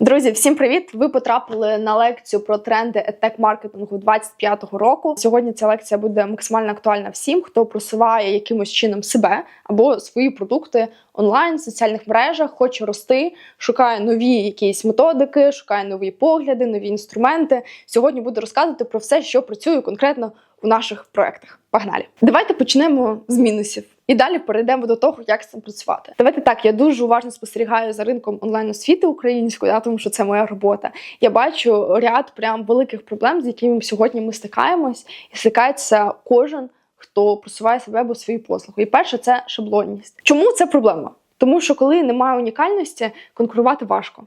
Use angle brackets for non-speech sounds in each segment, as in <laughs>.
Друзі, всім привіт! Ви потрапили на лекцію про тренди етек маркетингу 25-го року. Сьогодні ця лекція буде максимально актуальна всім, хто просуває якимось чином себе або свої продукти онлайн, в соціальних мережах, хоче рости, шукає нові якісь методики, шукає нові погляди, нові інструменти. Сьогодні буду розказувати про все, що працює конкретно у наших проектах. Погнали! Давайте почнемо з мінусів. І далі перейдемо до того, як з цим працювати. Давайте так, я дуже уважно спостерігаю за ринком онлайн освіти української, да, тому що це моя робота. Я бачу ряд прям великих проблем, з якими сьогодні ми стикаємось, і стикається кожен, хто просуває себе або свої послуги. І перше це шаблонність. Чому це проблема? Тому що коли немає унікальності, конкурувати важко.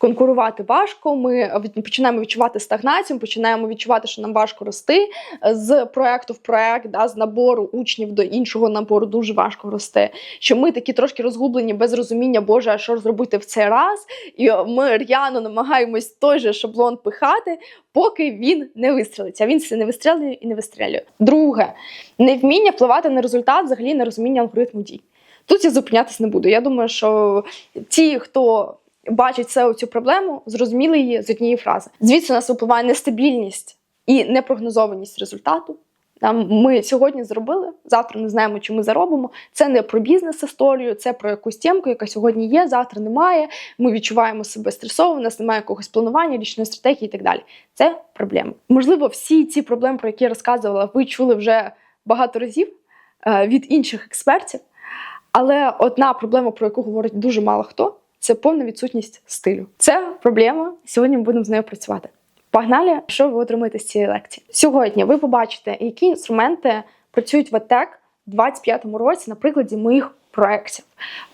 Конкурувати важко, ми починаємо відчувати стагнацію, починаємо відчувати, що нам важко рости з проекту в проект, да, з набору учнів до іншого набору дуже важко рости. Що ми такі трошки розгублені без розуміння, Боже, а що зробити в цей раз? І ми р'яно намагаємось той же шаблон пихати, поки він не вистрелиться. Він все не вистрелює і не вистрелює. Друге, невміння впливати на результат, взагалі на розуміння алгоритму дій. Тут я зупинятись не буду. Я думаю, що ті, хто бачить це цю проблему, зрозуміли її з однієї фрази. Звідси у нас випливає нестабільність і непрогнозованість результату. Ми сьогодні зробили, завтра не знаємо, чи ми заробимо. Це не про бізнес-історію, це про якусь тємку, яка сьогодні є, завтра немає. Ми відчуваємо себе стресово, у нас немає якогось планування, річної стратегії і так далі. Це проблема. Можливо, всі ці проблеми, про які я розказувала, ви чули вже багато разів е, від інших експертів. Але одна проблема, про яку говорить дуже мало хто, це повна відсутність стилю. Це проблема. Сьогодні ми будемо з нею працювати. Погнали, що ви отримаєте з цієї лекції. Сьогодні ви побачите, які інструменти працюють в АТЕК у 2025 році на прикладі моїх проєктів.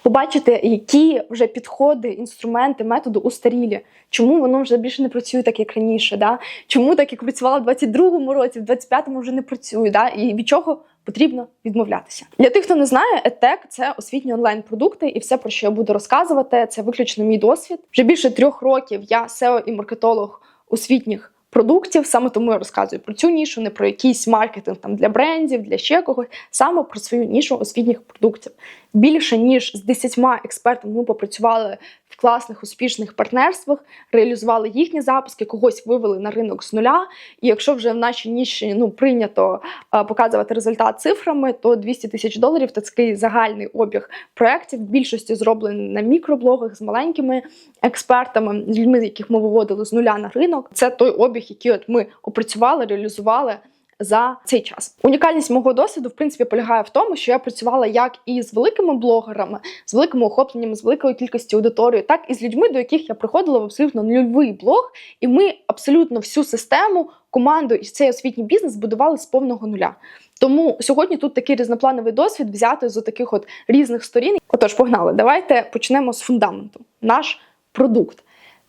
Побачите, які вже підходи, інструменти, методи устарілі. Чому воно вже більше не працює так, як раніше? Да? Чому так, як працювало в 22-му році, в 25-му вже не працює? Да? І від чого потрібно відмовлятися. Для тих, хто не знає, EdTech – це освітні онлайн-продукти, і все, про що я буду розказувати, це виключно мій досвід. Вже більше трьох років я SEO і маркетолог освітніх продуктів. Саме тому я розказую про цю нішу, не про якийсь маркетинг там для брендів, для ще когось, саме про свою нішу освітніх продуктів. Більше ніж з 10 експертами ми попрацювали в класних успішних партнерствах, реалізували їхні запуски, когось вивели на ринок з нуля. І якщо вже в нашій ніші ну прийнято а, показувати результат цифрами, то 200 тисяч доларів це такий загальний обіг проєктів. Більшості зроблений на мікроблогах з маленькими експертами, з людьми, яких ми виводили з нуля на ринок. Це той обіг, який от ми опрацювали, реалізували за цей час. Унікальність мого досвіду, в принципі, полягає в тому, що я працювала як і з великими блогерами, з великими охопленнями, з великою кількістю аудиторії, так і з людьми, до яких я приходила в абсолютно нульовий блог, і ми абсолютно всю систему, команду і цей освітній бізнес будували з повного нуля. Тому сьогодні тут такий різноплановий досвід взяти з таких от різних сторін. Отож, погнали. Давайте почнемо з фундаменту. Наш продукт.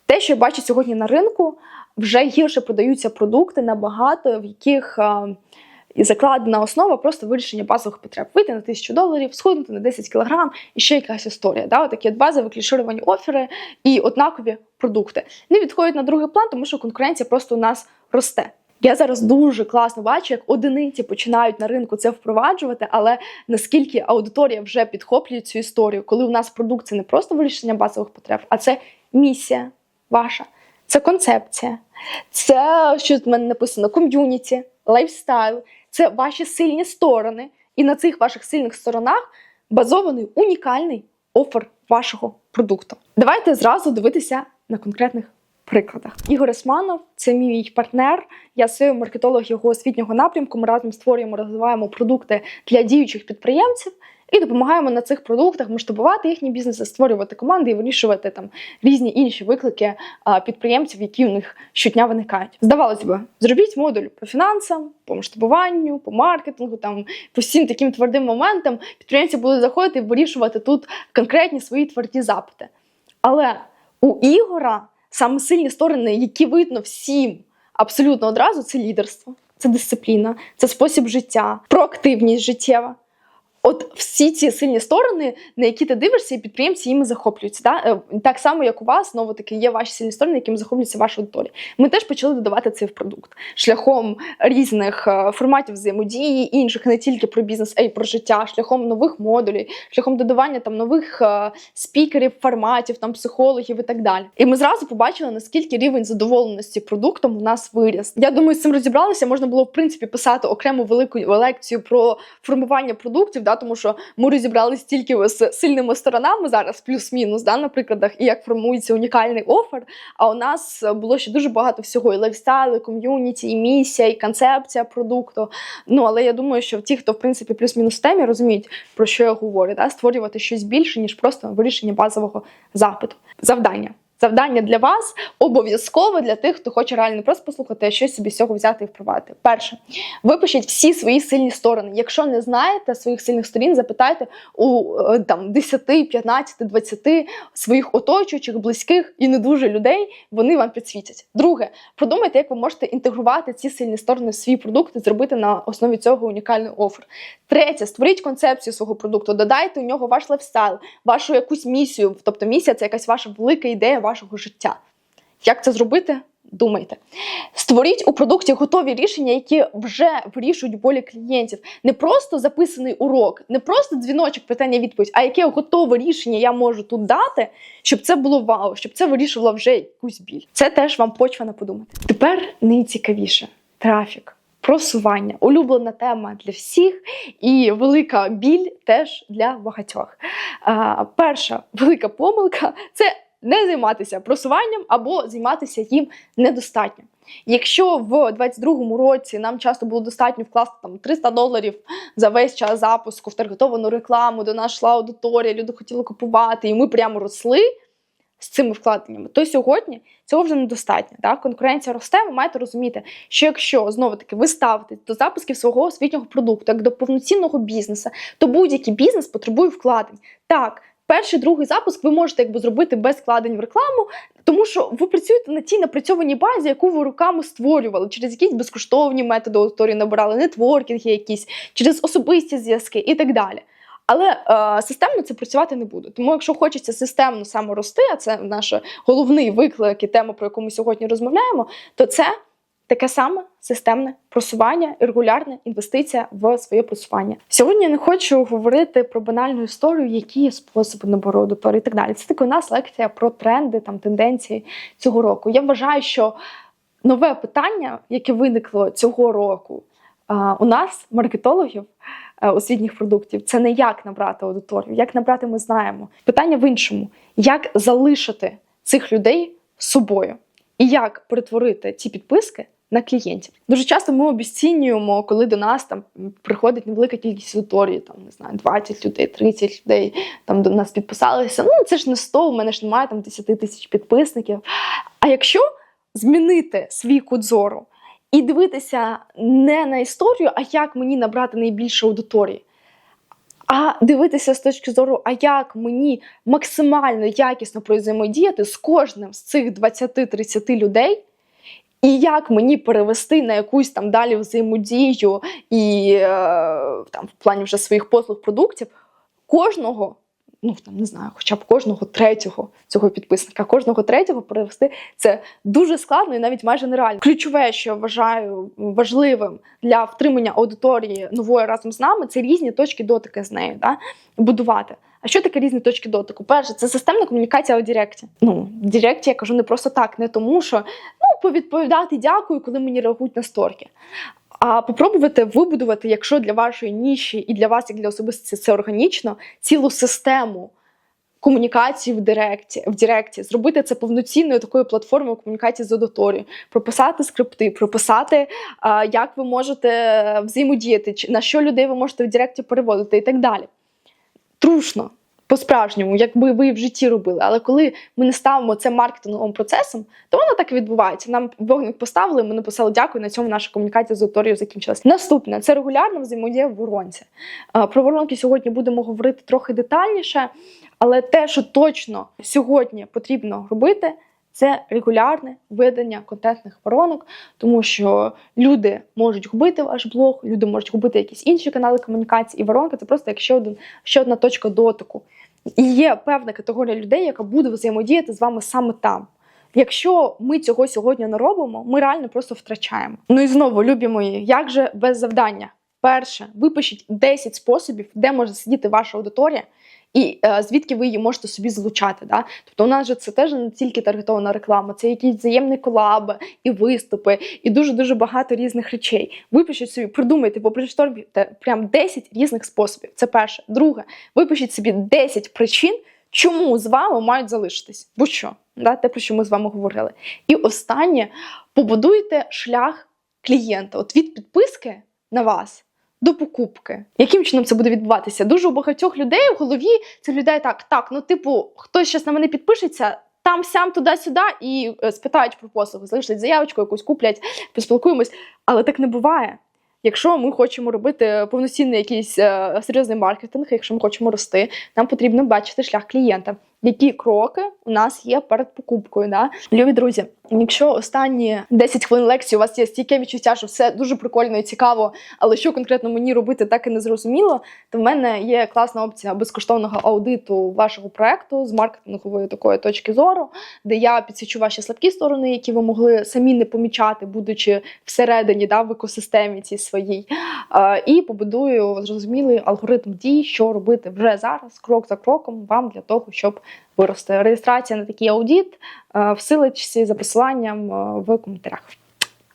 Те, що я бачу сьогодні на ринку, вже гірше продаються продукти набагато, в яких і закладена основа просто вирішення базових потреб. Вийти на тисячу доларів, схуднути на 10 кілограм і ще якась історія. Да? Такі от базові клішировані офери і однакові продукти. Не відходять на другий план, тому що конкуренція просто у нас росте. Я зараз дуже класно бачу, як одиниці починають на ринку це впроваджувати, але наскільки аудиторія вже підхоплює цю історію, коли у нас продукт це не просто вирішення базових потреб, а це місія ваша, це концепція, це що в мене написано ком'юніті, лайфстайл, це ваші сильні сторони. І на цих ваших сильних сторонах базований унікальний офер вашого продукту. Давайте зразу дивитися на конкретних прикладах. Ігор Османов це мій партнер. Я seo маркетолог його освітнього напрямку. Ми разом створюємо, розвиваємо продукти для діючих підприємців і допомагаємо на цих продуктах масштабувати їхні бізнеси, створювати команди і вирішувати там різні інші виклики підприємців, які у них щодня виникають. Здавалось би, зробіть модуль по фінансам, по масштабуванню, по маркетингу, там по всім таким твердим моментам. Підприємці будуть заходити і вирішувати тут конкретні свої тверді запити. Але у Ігора саме сильні сторони, які видно всім абсолютно одразу, це лідерство, це дисципліна, це спосіб життя, проактивність життєва. От всі ці сильні сторони, на які ти дивишся, і підприємці їми захоплюються. Да? Е, Так само, як у вас, знову таки, є ваші сильні сторони, якими захоплюється ваша аудиторія. Ми теж почали додавати це в продукт шляхом різних е, форматів взаємодії, інших не тільки про бізнес, а й про життя, шляхом нових модулей, шляхом додавання там нових е, спікерів, форматів, там психологів і так далі. І ми зразу побачили, наскільки рівень задоволеності продуктом у нас виріс. Я думаю, з цим розібралися. Можна було в принципі писати окрему велику лекцію про формування продуктів, да, тому що ми розібралися тільки з сильними сторонами зараз, плюс-мінус, да, на прикладах, і як формується унікальний офер. А у нас було ще дуже багато всього: і лайфстайл, і ком'юніті, і місія, і концепція продукту. Ну але я думаю, що ті, хто в принципі плюс-мінус в темі, розуміють, про що я говорю, да, створювати щось більше, ніж просто вирішення базового запиту. Завдання. Завдання для вас обов'язково для тих, хто хоче реально просто послухати, а щось собі з цього взяти і впровадити. Перше, випишіть всі свої сильні сторони. Якщо не знаєте своїх сильних сторін, запитайте у е, там 10, 15, 20 своїх оточуючих, близьких і не дуже людей. Вони вам підсвітять. Друге, продумайте, як ви можете інтегрувати ці сильні сторони в свій продукт і зробити на основі цього унікальний офер. Третє, створіть концепцію свого продукту, додайте у нього ваш лайфстайл, вашу якусь місію. Тобто місія це якась ваша велика ідея вашого життя. Як це зробити? Думайте. Створіть у продукті готові рішення, які вже вирішують болі клієнтів. Не просто записаний урок, не просто дзвіночок, питання, відповідь, а яке готове рішення я можу тут дати, щоб це було вау, щоб це вирішувало вже якусь біль. Це теж вам почва на подумати. Тепер найцікавіше трафік. Просування, улюблена тема для всіх, і велика біль теж для багатьох. А, перша велика помилка це не займатися просуванням або займатися їм недостатньо. Якщо в 22-му році нам часто було достатньо вкласти там 300 доларів за весь час запуску в таргетовану рекламу, до нас йшла аудиторія, люди хотіли купувати, і ми прямо росли з цими вкладеннями, то сьогодні цього вже недостатньо. Так? Конкуренція росте, ви маєте розуміти, що якщо знову таки ви ставите до запусків свого освітнього продукту, як до повноцінного бізнесу, то будь-який бізнес потребує вкладень. Так, перший, другий запуск ви можете якби зробити без вкладень в рекламу, тому що ви працюєте на тій напрацьованій базі, яку ви руками створювали, через якісь безкоштовні методи аудиторії набирали, нетворкінги якісь, через особисті зв'язки і так далі. Але е, системно це працювати не буде. Тому, якщо хочеться системно саме рости, а це наш головний виклик і тема, про яку ми сьогодні розмовляємо, то це таке саме системне просування і регулярна інвестиція в своє просування. Сьогодні я не хочу говорити про банальну історію, які є способи набору аудиторії і так далі. Це таки у нас лекція про тренди, там тенденції цього року. Я вважаю, що нове питання, яке виникло цього року, е, у нас, маркетологів. е, Освітніх продуктів це не як набрати аудиторію. Як набрати, ми знаємо. Питання в іншому: як залишити цих людей собою, і як перетворити ці підписки на клієнтів. Дуже часто ми обіцінюємо, коли до нас там приходить невелика кількість аудиторії, там не знаю, 20 людей, 30 людей там до нас підписалися. Ну це ж не 100, у мене ж немає там 10 тисяч підписників. А якщо змінити свій кут зору і дивитися не на історію, а як мені набрати найбільше аудиторії. А дивитися з точки зору, а як мені максимально якісно взаємодіяти з кожним з цих 20-30 людей, і як мені перевести на якусь там далі взаємодію і е, там в плані вже своїх послуг продуктів кожного, ну там не знаю, хоча б кожного третього цього підписника, кожного третього перевести це дуже складно і навіть майже нереально. Ключове, що я вважаю важливим для втримання аудиторії нової разом з нами, це різні точки дотики з нею, да? будувати. А що таке різні точки дотику? Перше, це системна комунікація у Директі. Ну, в Директі я кажу не просто так, не тому, що ну, повідповідати дякую, коли мені реагують на сторки. А попробувати вибудувати, якщо для вашої ніші і для вас, як для особистості, це органічно, цілу систему комунікації в Директі, в Директі, зробити це повноцінною такою платформою комунікації з аудиторією, прописати скрипти, прописати, як ви можете взаємодіяти, на що людей ви можете в Директі переводити і так далі. Трушно, по-справжньому, якби ви в житті робили. Але коли ми не ставимо це маркетинговим процесом, то воно так і відбувається. Нам вогник поставили, ми написали дякую. На цьому наша комунікація з аудиторією закінчилась. Наступне це регулярна взаємодія в воронці. Про воронки сьогодні будемо говорити трохи детальніше, але те, що точно сьогодні потрібно робити, це регулярне видання контентних воронок, тому що люди можуть губити ваш блог, люди можуть губити якісь інші канали комунікації, і воронка це просто як ще один ще одна точка дотику. І є певна категорія людей, яка буде взаємодіяти з вами саме там. Якщо ми цього сьогодні не робимо, ми реально просто втрачаємо. Ну і знову, любі мої, як же без завдання? Перше, випишіть 10 способів, де може сидіти ваша аудиторія, і е, звідки ви її можете собі залучати. Да? Тобто, у нас же це теж не тільки таргетована реклама, це якісь взаємні колаби, і виступи, і дуже дуже багато різних речей. Випишіть собі, придумайте, попришторбуйте прям 10 різних способів. Це перше. Друге, випишіть собі 10 причин, чому з вами мають залишитись. Будь-що, да? те, про що ми з вами говорили. І останнє побудуйте шлях клієнта. От від підписки на вас. До покупки. Яким чином це буде відбуватися? Дуже у багатьох людей в голові це людей так, так, ну, типу, хтось зараз на мене підпишеться, там сям туди-сюди і е, спитають про послуги, залишать заявочку, якусь куплять, поспілкуємось. Але так не буває. Якщо ми хочемо робити повноцінний якийсь е, серйозний маркетинг, якщо ми хочемо рости, нам потрібно бачити шлях клієнта. Які кроки у нас є перед покупкою? Да? Любі друзі, якщо останні 10 хвилин лекції у вас є стійке відчуття, що все дуже прикольно і цікаво, але що конкретно мені робити, так і не зрозуміло, то в мене є класна опція безкоштовного аудиту вашого проекту з маркетингової такої точки зору, де я підсвічу ваші слабкі сторони, які ви могли самі не помічати, будучи всередині да, в екосистемі цій своїй, і побудую зрозумілий алгоритм дій, що робити вже зараз, крок за кроком, вам для того, щоб вирости. Реєстрація на такий аудіт е, в силичці за посиланням е, в коментарях.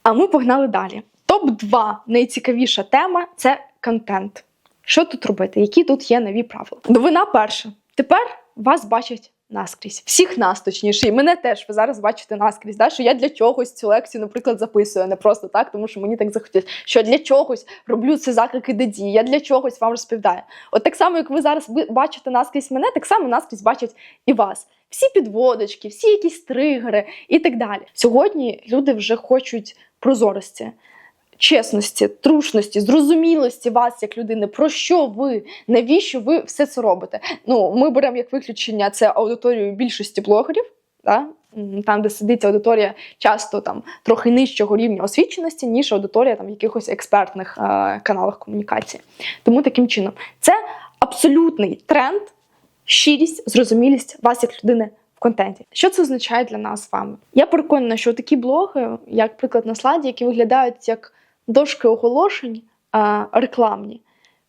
А ми погнали далі. Топ-2 найцікавіша тема це контент. Що тут робити? Які тут є нові правила? Новина перша. Тепер вас бачать наскрізь. Всіх нас, точніше, і мене теж ви зараз бачите наскрізь. Да? Що я для чогось цю лекцію, наприклад, записую, не просто так, тому що мені так захотілося. Що для чогось роблю це заклики до дії, я для чогось вам розповідаю. От так само, як ви зараз бачите наскрізь мене, так само наскрізь бачать і вас. Всі підводочки, всі якісь тригери і так далі. Сьогодні люди вже хочуть прозорості. Чесності, трушності, зрозумілості вас як людини, про що ви, навіщо ви все це робите? Ну, ми беремо як виключення це аудиторію більшості блогерів, да? Там, де сидить аудиторія часто там трохи нижчого рівня освіченості, ніж аудиторія там в якихось експертних е, каналах комунікації. Тому таким чином, це абсолютний тренд, щирість, зрозумілість вас як людини в контенті. Що це означає для нас з вами? Я переконана, що такі блоги, як приклад на слайді, які виглядають як дошки оголошень рекламні,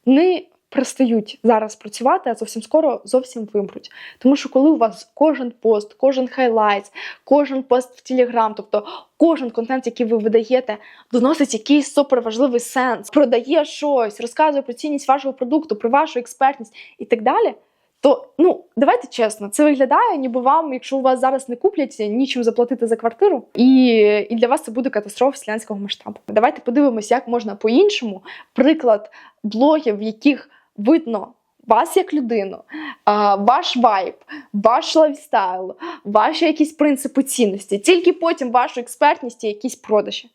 не перестають зараз працювати, а зовсім скоро зовсім вимруть. Тому що коли у вас кожен пост, кожен хайлайт, кожен пост в Телеграм, тобто кожен контент, який ви видаєте, доносить якийсь суперважливий сенс, продає щось, розказує про цінність вашого продукту, про вашу експертність і так далі. То ну давайте чесно, це виглядає, ніби вам, якщо у вас зараз не куплять нічим заплатити за квартиру, і і для вас це буде катастрофа вселенського масштабу. Давайте подивимося, як можна по-іншому. Приклад блогів, в яких видно вас як людину, ваш вайб, ваш лайфстайл, ваші якісь принципи цінності, тільки потім вашу експертність і якісь продажі.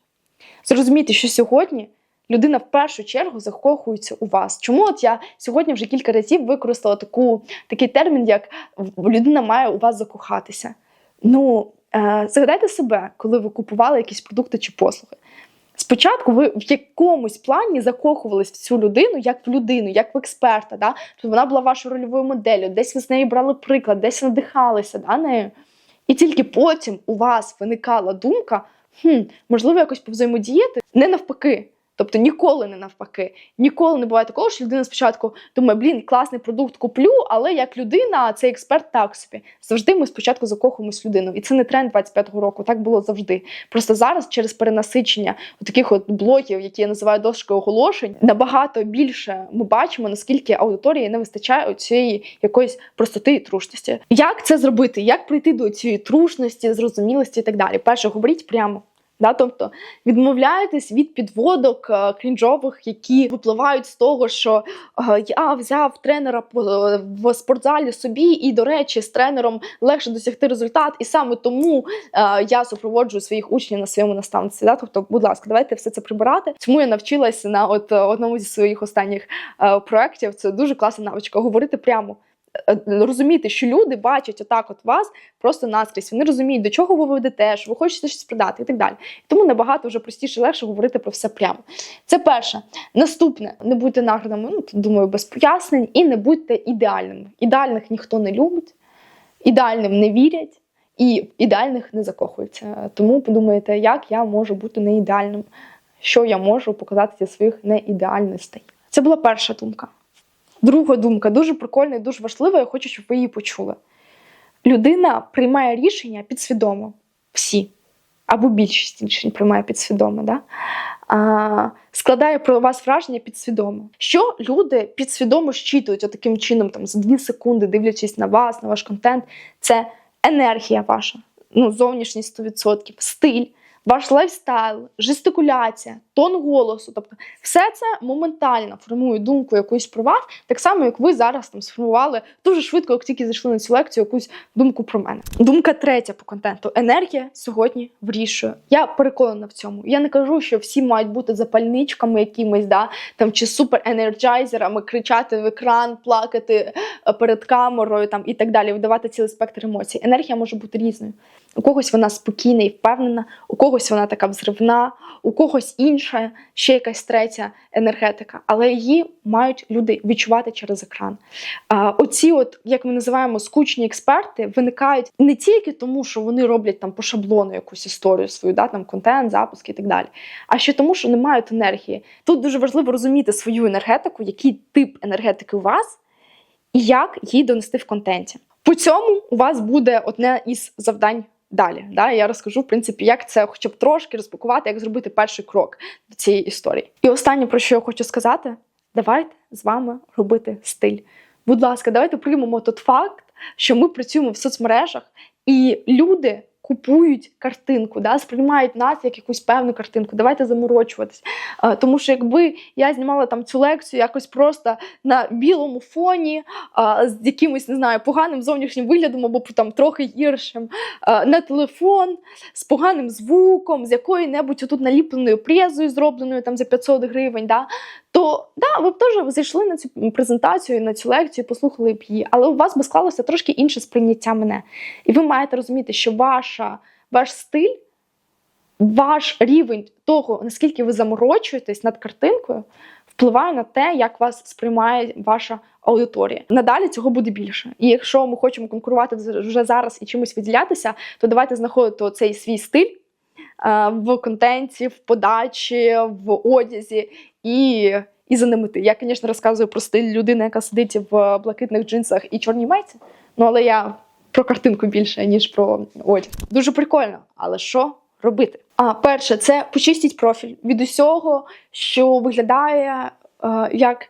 Зрозумійте, що сьогодні. Людина в першу чергу закохується у вас. Чому от я сьогодні вже кілька разів використала таку, такий термін, як людина має у вас закохатися? Ну, е, згадайте себе, коли ви купували якісь продукти чи послуги. Спочатку ви в якомусь плані закохувались в цю людину як в людину, як в експерта. Да? Тобто вона була вашою рольовою моделлю, десь ви з неї брали приклад, десь надихалися да, нею. І тільки потім у вас виникала думка, хм, можливо, якось повзаємодіяти, не навпаки. Тобто ніколи не навпаки. Ніколи не буває такого, що людина спочатку думає, блін, класний продукт куплю, але як людина, цей експерт так собі. Завжди ми спочатку закохуємось в людину. І це не тренд 25-го року, так було завжди. Просто зараз через перенасичення таких от блогів, які я називаю дошкою оголошень, набагато більше ми бачимо, наскільки аудиторії не вистачає цієї якоїсь простоти і трушності. Як це зробити? Як прийти до цієї трушності, зрозумілості і так далі? Перше, говоріть прямо. Да, тобто відмовляєтесь від підводок е, крінжових, які випливають з того, що е, я взяв тренера е, в спортзалі собі, і, до речі, з тренером легше досягти результат, і саме тому я супроводжую своїх учнів на своєму наставниці. Да? Тобто, будь ласка, давайте все це прибирати. Тому я навчилася на от одному зі своїх останніх проєктів. Це дуже класна навичка говорити прямо. Е, розуміти, що люди бачать отак, от вас просто наскрізь. Вони розуміють, до чого ви ведете, що ви хочете щось продати і так далі. Тому набагато вже простіше, легше говорити про все прямо. Це перше. Наступне, не будьте наградами, ну думаю, без пояснень, і не будьте ідеальними. Ідеальних ніхто не любить, ідеальним не вірять. І ідеальних не закохуються. Тому подумайте, як я можу бути не ідеальним, що я можу показати зі своїх неідеальностей. Це була перша думка. Друга думка дуже прикольна і дуже важлива. Я хочу, щоб ви її почули. Людина приймає рішення підсвідомо. Всі. Або більшість рішень приймає підсвідомо. Да? А, складає про вас враження підсвідомо. Що люди підсвідомо щитують таким чином, там, за 2 секунди, дивлячись на вас, на ваш контент, це енергія ваша, ну, зовнішність 100%, стиль, ваш лайфстайл, жестикуляція, тон голосу. Тобто, все це моментально формує думку якусь про вас, так само, як ви зараз там сформували дуже швидко, як тільки зайшли на цю лекцію, якусь думку про мене. Думка третя по контенту. Енергія сьогодні вирішує. Я переконана в цьому. Я не кажу, що всі мають бути запальничками якимись, да, там чи суперенерджайзерами, кричати в екран, плакати е, перед камерою там і так далі, видавати цілий спектр емоцій. Енергія може бути різною. У когось вона спокійна і впевнена, у когось вона така взривна, у когось інша, ще якась третя енергетика, але її мають люди відчувати через екран. Оці, от як ми називаємо скучні експерти, виникають не тільки тому, що вони роблять там по шаблону якусь історію свою, да, там контент, запуски і так далі, а ще тому, що не мають енергії. Тут дуже важливо розуміти свою енергетику, який тип енергетики у вас, і як її донести в контенті. По цьому у вас буде одне із завдань далі. Да? Я розкажу, в принципі, як це хоча б трошки розпакувати, як зробити перший крок до цієї історії. І останнє, про що я хочу сказати, давайте з вами робити стиль. Будь ласка, давайте приймемо тот факт, що ми працюємо в соцмережах, і люди купують картинку, да, сприймають нас як якусь певну картинку. Давайте заморочуватись. Тому що якби я знімала там цю лекцію якось просто на білому фоні, з якимось не знаю, поганим зовнішнім виглядом або там трохи гіршим, на телефон, з поганим звуком, з якою-небудь отут наліпленою презою, зробленою там за 500 гривень. Да, то да, ви б теж зайшли на цю презентацію, на цю лекцію, послухали б її, але у вас би склалося трошки інше сприйняття мене. І ви маєте розуміти, що ваша, ваш стиль, ваш рівень того, наскільки ви заморочуєтесь над картинкою, впливає на те, як вас сприймає ваша аудиторія. Надалі цього буде більше. І якщо ми хочемо конкурувати вже зараз і чимось виділятися, то давайте знаходити цей свій стиль. е, В контенті, в подачі, в одязі і і ти. Я, звісно, розказую про стиль людини, яка сидить в блакитних джинсах і чорній майці. Ну але я про картинку більше, ніж про одяг. Дуже прикольно. Але що робити? А перше, це почистіть профіль від усього, що виглядає е, як.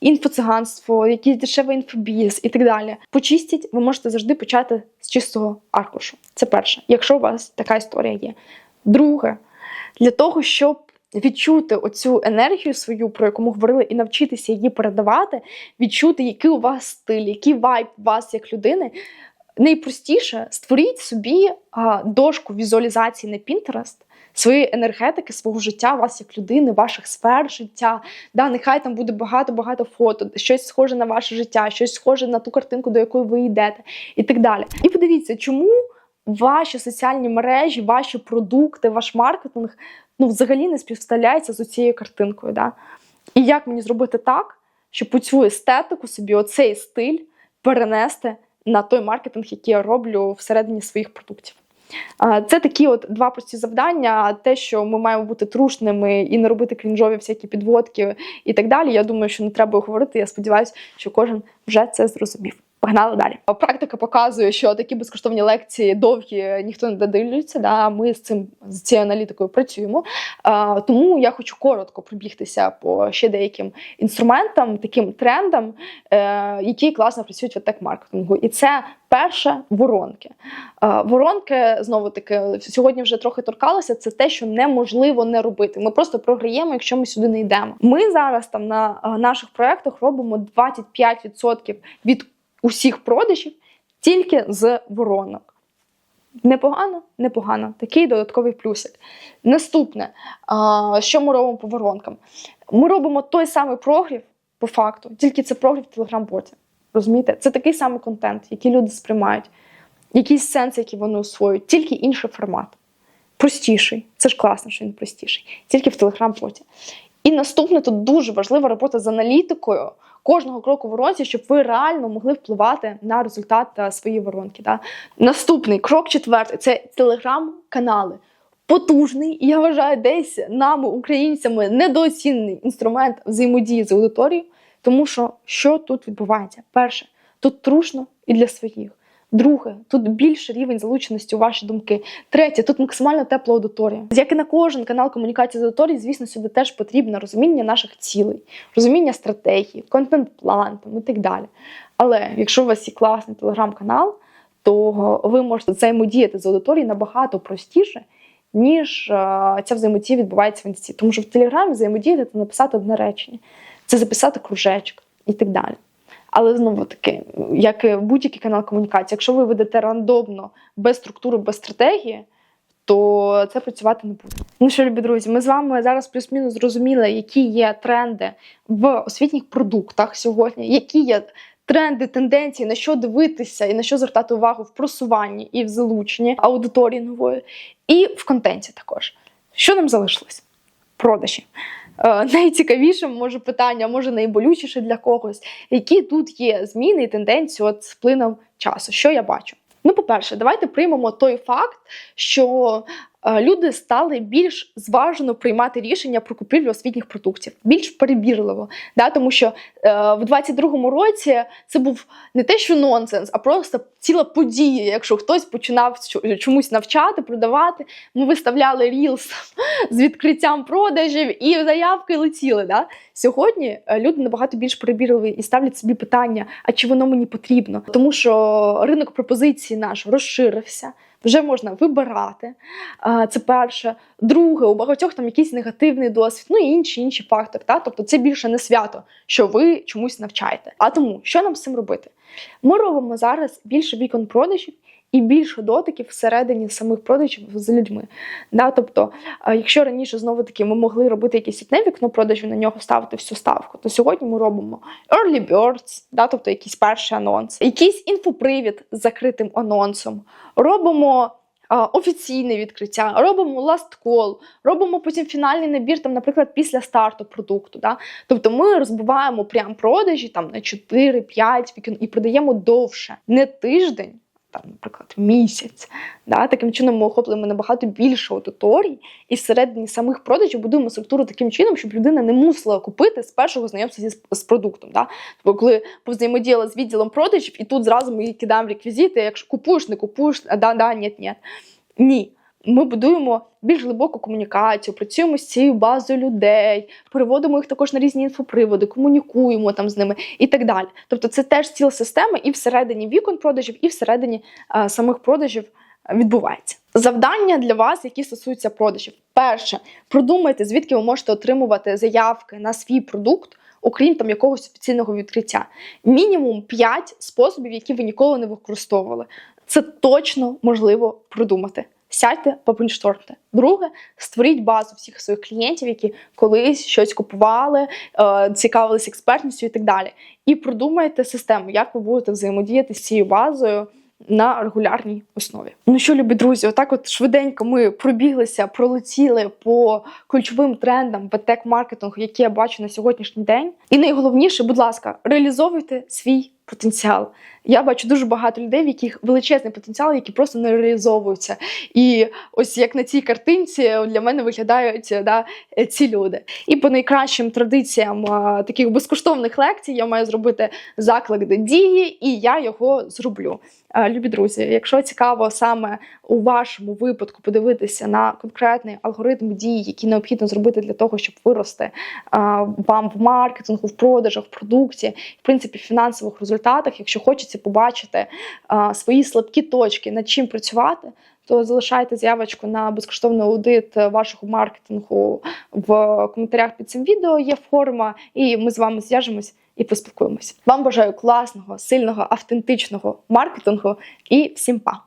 Інфоциганство, якийсь дешевий інфобіз і так далі. Почистіть, ви можете завжди почати з чистого аркушу. Це перше, якщо у вас така історія є. Друге, для того, щоб відчути оцю енергію свою, про яку ми говорили, і навчитися її передавати, відчути, який у вас стиль, який вайб у вас як людини. Найпростіше створіть собі а, дошку візуалізації на Pinterest, своєї енергетики, свого життя, вас як людини, ваших сфер життя. Да, Нехай там буде багато-багато фото, щось схоже на ваше життя, щось схоже на ту картинку, до якої ви йдете, і так далі. І подивіться, чому ваші соціальні мережі, ваші продукти, ваш маркетинг ну, взагалі не співставляється з цією картинкою. Да? І як мені зробити так, щоб цю естетику собі, оцей стиль перенести на той маркетинг, який я роблю всередині своїх продуктів. Це такі от два прості завдання. Те, що ми маємо бути трушними і не робити крінжові всякі підводки і так далі. Я думаю, що не треба говорити. Я сподіваюся, що кожен вже це зрозумів. Погнали далі. Практика показує, що такі безкоштовні лекції довгі ніхто не додивлюється. Да? Ми з цим з цією аналітикою працюємо. А, Тому я хочу коротко пробігтися по ще деяким інструментам, таким трендам, е, які класно працюють в тек-маркетингу. І це перше воронки. А, воронки знову таки сьогодні вже трохи торкалося. Це те, що неможливо не робити. Ми просто програємо, якщо ми сюди не йдемо. Ми зараз там на наших проектах робимо 25% від усіх продажів тільки з воронок. Непогано, непогано. Такий додатковий плюсик. Наступне, що ми робимо по воронкам? Ми робимо той самий прогрів, по факту, тільки це прогрів в телеграм-боті. Розумієте? Це такий самий контент, який люди сприймають, якийсь сенс, який вони усвоюють, тільки інший формат. Простіший. Це ж класно, що він простіший. Тільки в телеграм-боті. І наступне тут дуже важлива робота з аналітикою кожного кроку в воронці, щоб ви реально могли впливати на результат е, своєї воронки. Да? Наступний крок четвертий це телеграм-канали. Потужний, я вважаю, десь нами, українцями, недооцінений інструмент взаємодії з аудиторією, тому що що тут відбувається? Перше, тут трушно і для своїх. Друге, тут більше рівень залученості у ваші думки. Третє, тут максимально тепла аудиторія. Як і на кожен канал комунікації з аудиторією, звісно, сюди теж потрібно розуміння наших цілей, розуміння стратегії, контент-план і так далі. Але якщо у вас є класний телеграм-канал, то ви можете взаємодіяти з аудиторією набагато простіше, ніж е, ця взаємодія відбувається в інсті. Тому що в Телеграмі взаємодіяти це написати одне речення, це записати кружечок і так далі. Але знову таки, як будь-який канал комунікації, якщо ви ведете рандомно, без структури, без стратегії, то це працювати не буде. Ну що, любі друзі, ми з вами зараз плюс-мінус зрозуміли, які є тренди в освітніх продуктах сьогодні, які є тренди, тенденції, на що дивитися і на що звертати увагу в просуванні і в залученні аудиторії нової, і в контенті також. Що нам залишилось? Продажі. Е, найцікавіше, може, питання, може найболючіше для когось, які тут є зміни і тенденції от з плином часу. Що я бачу? Ну, по-перше, давайте приймемо той факт, що люди стали більш зважено приймати рішення про купівлю освітніх продуктів, більш перебірливо. Да? Тому що е, в 22-му році це був не те, що нонсенс, а просто ціла подія. Якщо хтось починав чомусь навчати, продавати, ми виставляли рілс <laughs> з відкриттям продажів і заявки летіли. Да? Сьогодні е, люди набагато більш перебірливі і ставлять собі питання, а чи воно мені потрібно? Тому що ринок пропозиції наш розширився. Вже можна вибирати. Це перше. Друге, у багатьох там якийсь негативний досвід, ну і інші інші фактори. Та? Тобто це більше не свято, що ви чомусь навчаєте. А тому, що нам з цим робити? Ми робимо зараз більше вікон продажів і більше дотиків всередині самих продажів з людьми. Да? Тобто, е, якщо раніше знову таки ми могли робити якесь одне вікно продажів, на нього ставити всю ставку, то сьогодні ми робимо early birds, да? тобто якийсь перший анонс, якийсь інфопривід з закритим анонсом, робимо. Офіційне відкриття, робимо last call, робимо потім фінальний набір, там, наприклад, після старту продукту. Да? Тобто ми розбиваємо прям продажі там, на 4-5 вікон і продаємо довше, не тиждень, там, наприклад, місяць. Да? Таким чином ми охоплюємо набагато більше аудиторій, і всередині самих продажів будуємо структуру таким чином, щоб людина не мусила купити з першого знайомства зі, з продуктом. Да? Тобто, коли повзаємодіяла з відділом продажів, і тут зразу ми кидаємо реквізити, якщо купуєш, не купуєш, а да, да, ні, ні. Ні. Ми будуємо більш глибоку комунікацію, працюємо з цією базою людей, переводимо їх також на різні інфоприводи, комунікуємо там з ними і так далі. Тобто, це теж ціла система і всередині вікон продажів, і всередині е, самих продажів відбувається. Завдання для вас, які стосуються продажів. Перше, продумайте, звідки ви можете отримувати заявки на свій продукт. Окрім там якогось офіційного відкриття, мінімум 5 способів, які ви ніколи не використовували. Це точно можливо продумати. Сядьте, попринштормте. Друге, створіть базу всіх своїх клієнтів, які колись щось купували, е, цікавились експертністю і так далі. І продумайте систему, як ви будете взаємодіяти з цією базою на регулярній основі. Ну що, любі друзі, отак от швиденько ми пробіглися, пролетіли по ключовим трендам в маркетингу які я бачу на сьогоднішній день. І найголовніше, будь ласка, реалізовуйте свій потенціал. Я бачу дуже багато людей, в яких величезний потенціал, які просто не реалізовуються. І ось як на цій картинці для мене виглядають да, ці люди. І по найкращим традиціям а, таких безкоштовних лекцій я маю зробити заклик до дії, і я його зроблю. Любі друзі, якщо цікаво саме у вашому випадку подивитися на конкретний алгоритм дій, які необхідно зробити для того, щоб вирости вам в маркетингу, в продажах, в продукті, в принципі, в фінансових результатах, якщо хочеться побачити свої слабкі точки, над чим працювати. То залишайте заявочку на безкоштовний аудит вашого маркетингу в коментарях під цим відео. Є форма, і ми з вами зв'яжемось і поспілкуємося. Вам бажаю класного, сильного, автентичного маркетингу і всім па!